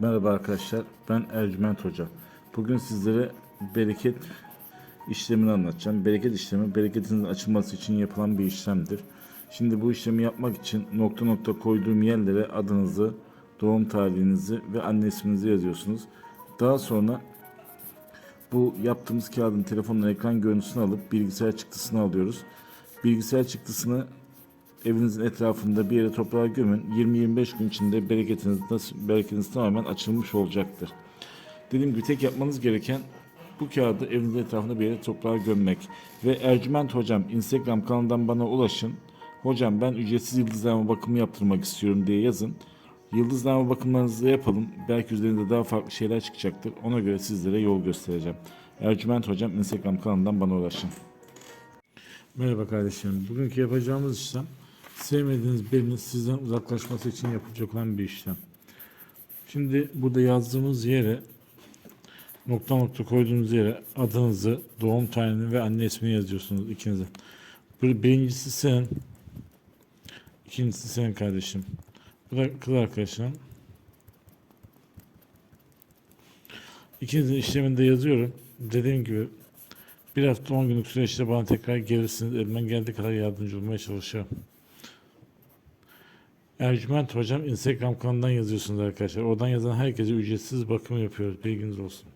Merhaba arkadaşlar, ben Ercüment Hoca. Bugün sizlere bereket işlemini anlatacağım. Bereket işlemi, bereketinizin açılması için yapılan bir işlemdir. Şimdi bu işlemi yapmak için nokta nokta koyduğum yerlere adınızı, doğum tarihinizi ve anne isminizi yazıyorsunuz. Daha sonra bu yaptığımız kağıdın telefonla ekran görüntüsünü alıp bilgisayar çıktısını alıyoruz. Bilgisayar çıktısını evinizin etrafında bir yere toprağa gömün. 20-25 gün içinde bereketiniz, bereketiniz tamamen açılmış olacaktır. Dediğim gibi tek yapmanız gereken bu kağıdı evinizin etrafında bir yere toprağa gömmek. Ve Ercüment Hocam Instagram kanalından bana ulaşın. Hocam ben ücretsiz yıldızlama bakımı yaptırmak istiyorum diye yazın. Yıldızlama bakımlarınızı yapalım. Belki üzerinde daha farklı şeyler çıkacaktır. Ona göre sizlere yol göstereceğim. Ercüment Hocam Instagram kanalından bana ulaşın. Merhaba kardeşlerim. Bugünkü yapacağımız işlem sevmediğiniz birinin sizden uzaklaşması için yapılacak olan bir işlem. Şimdi burada yazdığımız yere nokta nokta koyduğunuz yere adınızı, doğum tarihini ve anne ismini yazıyorsunuz ikinize. Bir- Birincisi senin, ikincisi senin kardeşim. Bu da kız arkadaşın. İkinizin işlemini de yazıyorum. Dediğim gibi bir hafta 10 günlük süreçte bana tekrar gelirsiniz. Elimden geldiği kadar yardımcı olmaya çalışacağım. Ercüment Hocam Instagram kanalından yazıyorsunuz arkadaşlar. Oradan yazan herkese ücretsiz bakım yapıyoruz. Bilginiz olsun.